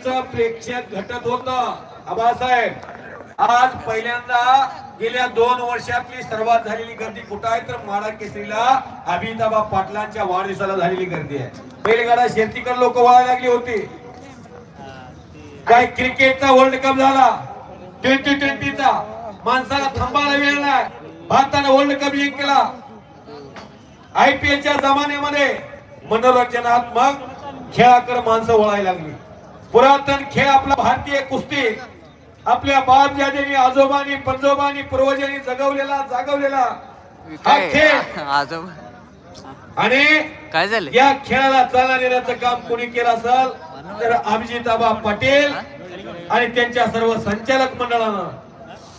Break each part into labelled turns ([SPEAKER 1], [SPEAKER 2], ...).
[SPEAKER 1] गर्दीचं प्रेक्षक घटत होत. आबासाहेब आज पहिल्यांदा गेल्या दोन वर्षातली सर्वात झालेली गर्दी कुठं आहे? तर माडा केसरीला अभिताबा पाटलांच्या वाढदिवसाला झालेली गर्दी आहे. बैलगाडा शेतीकर लोक व्हायला लागली होती. काय क्रिकेटचा वर्ल्ड कप झाला. ट्वेंटी ट्वेंटीचा. माणसाला थांबायला वेळ नाही. भारताने वर्ल्ड कप जिंकला आयपीएलच्या जमान्यामध्ये मनोरंजनात्मक खेळाकडे माणसं वळायला लागली. पुरातन खेळ आपला भारतीय कुस्ती. आपल्या बाप जादेनी आजोबानी पंजोबानी पूर्वजांनी जगवलेला जागवलेला हा खेळ.
[SPEAKER 2] आजोबा.
[SPEAKER 1] आणि
[SPEAKER 2] काय झालं?
[SPEAKER 1] या खेळाला चालना देण्याचं काम कोणी केलं असेल तर अभिजिताबा पटेल आणि त्यांच्या सर्व संचालक मंडळानं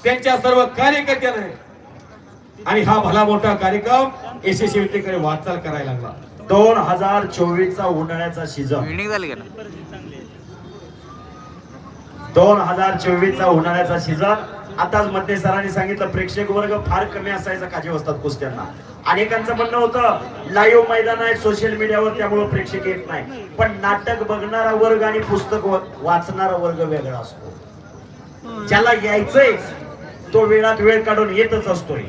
[SPEAKER 1] त्यांच्या सर्व कार्यकर्त्याने. आणि हा भला मोठा कार्यक्रम यशस्वीतेकडे वाटचाल करायला लागला.
[SPEAKER 3] दोन हजार चोवीस चा उन्हाळ्याचा सीझन
[SPEAKER 2] विनिंग झाली का ना
[SPEAKER 3] दोन हजार चोवीसचा उन्हाळ्याचा सीझन आताच मध्ये सरांनी सांगितलं प्रेक्षक वर्ग फार कमी असायचा काजी असतात कुस्त्यांना. अनेकांचं म्हणणं होतं लाईव्ह मैदान आहे सोशल मीडियावर त्यामुळे प्रेक्षक येत नाही. पण नाटक बघणारा वर्ग आणि पुस्तक वाचणारा वर्ग वेगळा असतो. ज्याला यायचंय तो वेळात वेळ काढून येतच असतोय.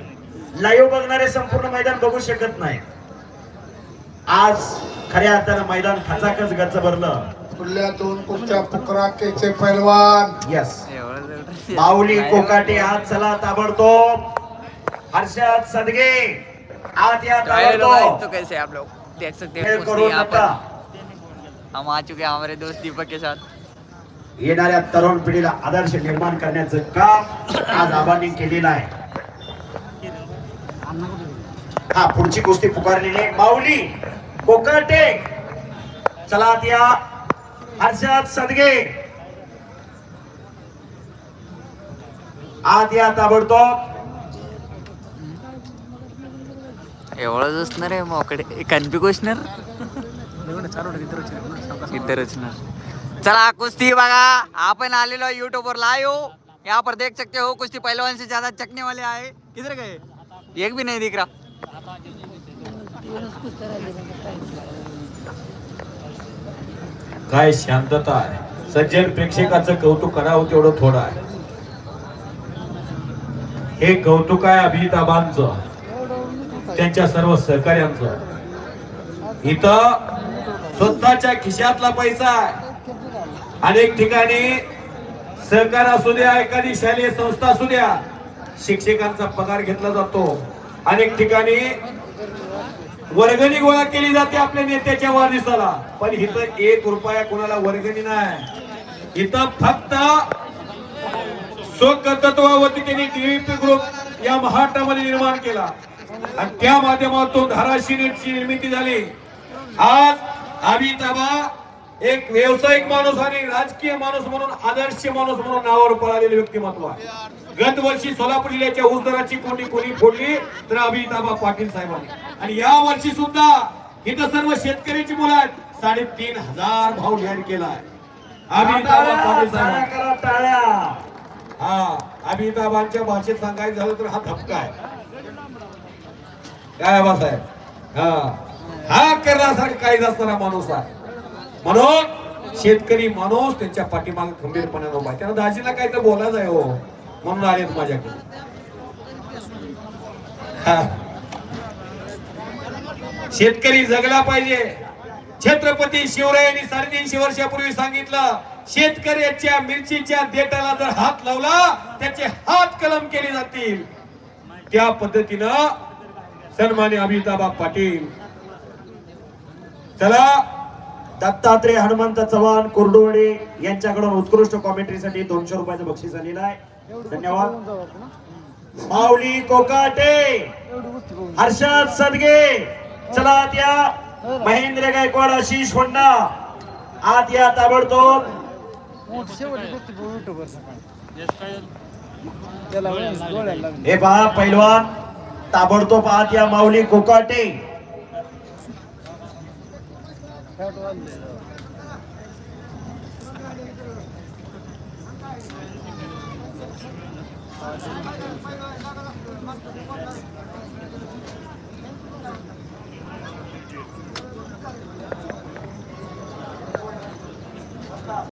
[SPEAKER 3] लाईव्ह बघणारे संपूर्ण मैदान बघू शकत नाही. आज खऱ्या अर्थानं मैदान खचाखच गच्च भरलं.
[SPEAKER 4] खुल्यातून कुस्त्या पुकराकेचे पैलवान.
[SPEAKER 3] यस
[SPEAKER 2] एवढं जर-
[SPEAKER 3] माऊली कोकाटे आत चला ताबडतोब. हर्षद सदगे आत या
[SPEAKER 2] काय लोग हैं, तो
[SPEAKER 3] ताबडतोब
[SPEAKER 2] कैसे आप लोग? देख सकते हैं
[SPEAKER 3] खेळ
[SPEAKER 2] कुश्ती
[SPEAKER 3] करू
[SPEAKER 2] यहाँ
[SPEAKER 3] नका
[SPEAKER 2] पर हम आ चुके हैं हमारे दोस्त दीपक के साथ.
[SPEAKER 3] येणाऱ्या तरुण पिढीला आदर्श निर्माण करण्याचं काम आज आबांनी केलेलं आहे. हा पुढची कुस्ती पुकारलेली आहे. माऊली कोकाटे चला आत या. हर्षद सदगे. आत या ताबडतोब.
[SPEAKER 2] एवढंच असणार आहे मोकडे कन्फी क्वेश्चनर? इतर रचणार. चला कुस्ती बघा. आपण आलेलो यूट्यूब वर लाइव यहाँ पर देख सकते हो कुश्ती पहलवान से ज्यादा चकने वाले आए किधर गए एक भी नहीं दिख रहा.
[SPEAKER 1] काय शांतता आहे. सज्जन प्रेक्षकाचं कौतुक करावं तेवढं थोडं आहे. हे कौतुक आहे अभिजिताबांचं त्यांच्या सर्व सहकार्यांचं इथं स्वतःच्या खिशातला पैसा आहे. अनेक ठिकाणी सहकार असू द्या एखादी शालेय संस्था असू द्या शिक्षकांचा पगार घेतला जातो. अनेक ठिकाणी वर्गणी गोळा केली जाते आपल्या नेत्याच्या वाढदिवसाला. पण इथं एक रुपया कोणाला वर्गणी नाही. इथं फक्त स्वकर्तृत्वावरती त्यांनी डीव्हीपी ग्रुप या महाराष्ट्रामध्ये निर्माण केला. आणि त्या माध्यमातून धाराशिव ची निर्मिती झाली. आज अमिताभा एक व्यावसायिक माणूस आणि राजकीय माणूस म्हणून आदर्श माणूस म्हणून नावावर पळालेले व्यक्तिमत्व आहे. गत वर्षी सोलापूर जिल्ह्याच्या ऊसदराची कोणी कोणी फोडली तर अभिताभा पाटील साहेबांनी. आणि या वर्षी सुद्धा इथं सर्व शेतकऱ्याची मुलं आहेत. साडेतीन हजार भाव जाहीर केलाय.
[SPEAKER 3] टाळ्या
[SPEAKER 1] हा अमिताभांच्या भाषेत सांगायचं झालं तर हा धपका आहे. काय बाबासाहेब हा. हा करण्यासाठी काहीच असणारा माणूस आहे. म्हणून शेतकरी माणूस त्यांच्या पाठीमागे खंबीरपणाने उभा त्यांना दाजीला काय तर बोलायचं आहे हो. म्हणून आलेत माझ्याकडे. हा. शेतकरी जगला पाहिजे. छत्रपती शिवरायांनी साडेतीनशे वर्षापूर्वी सांगितलं शेतकऱ्याच्या मिरचीच्या देटाला जर हात लावला त्याचे हात कलम केले जातील. त्या पद्धतीनं सन्मान्य अमिताभ पाटील. चला
[SPEAKER 3] दत्तात्रय हनुमंत चव्हाण कुर्डुवाडी यांच्याकडून उत्कृष्ट कॉमेंट्रीसाठी दोनशे रुपयाचं बक्षीस आलेलं आहे. धन्यवाद. माऊली कोकाटे हर्षद सदगे चला त्या महेंद्र गायकवाड आशिष होंडा. आत या ताबडतोब. हे पहा पैलवान. ताबडतोब आत या माऊली कोकाटे.